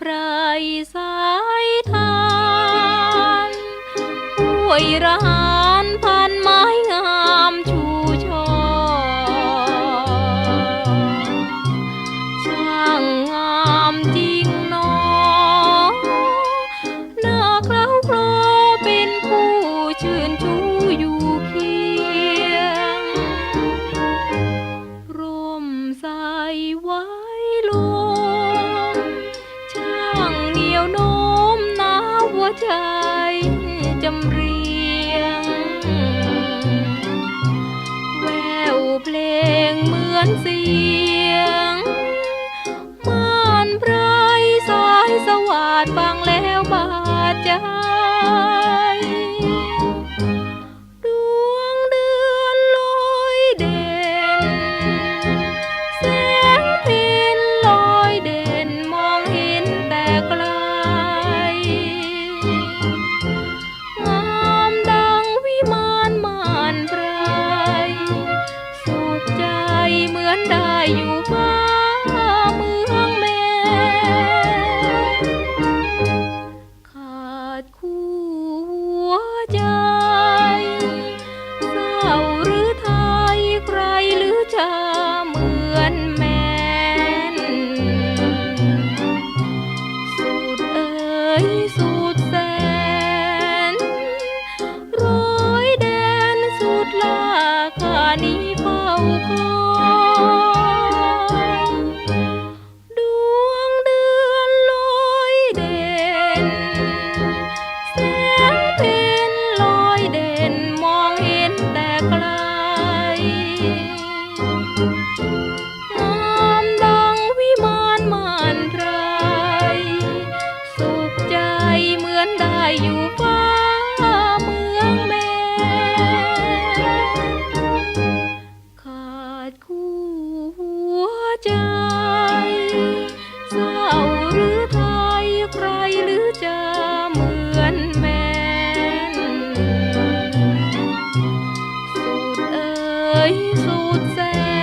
ไพรสายทานห้วยรา เพลงเหมือนเสียงม่านไพรสายสวัสดฟังแล้วบาดใจ อยู่บ้านเมืองแม่ขาดคู่หัวใจเศร้าหรือไทยใครหรือจะเหมือนแมนสุดเอ๋ยสุดแสนร้อยแดนสุดลากานี้เฝ้าคอย อนแม่นสูดเอ๋ยสูดรแสน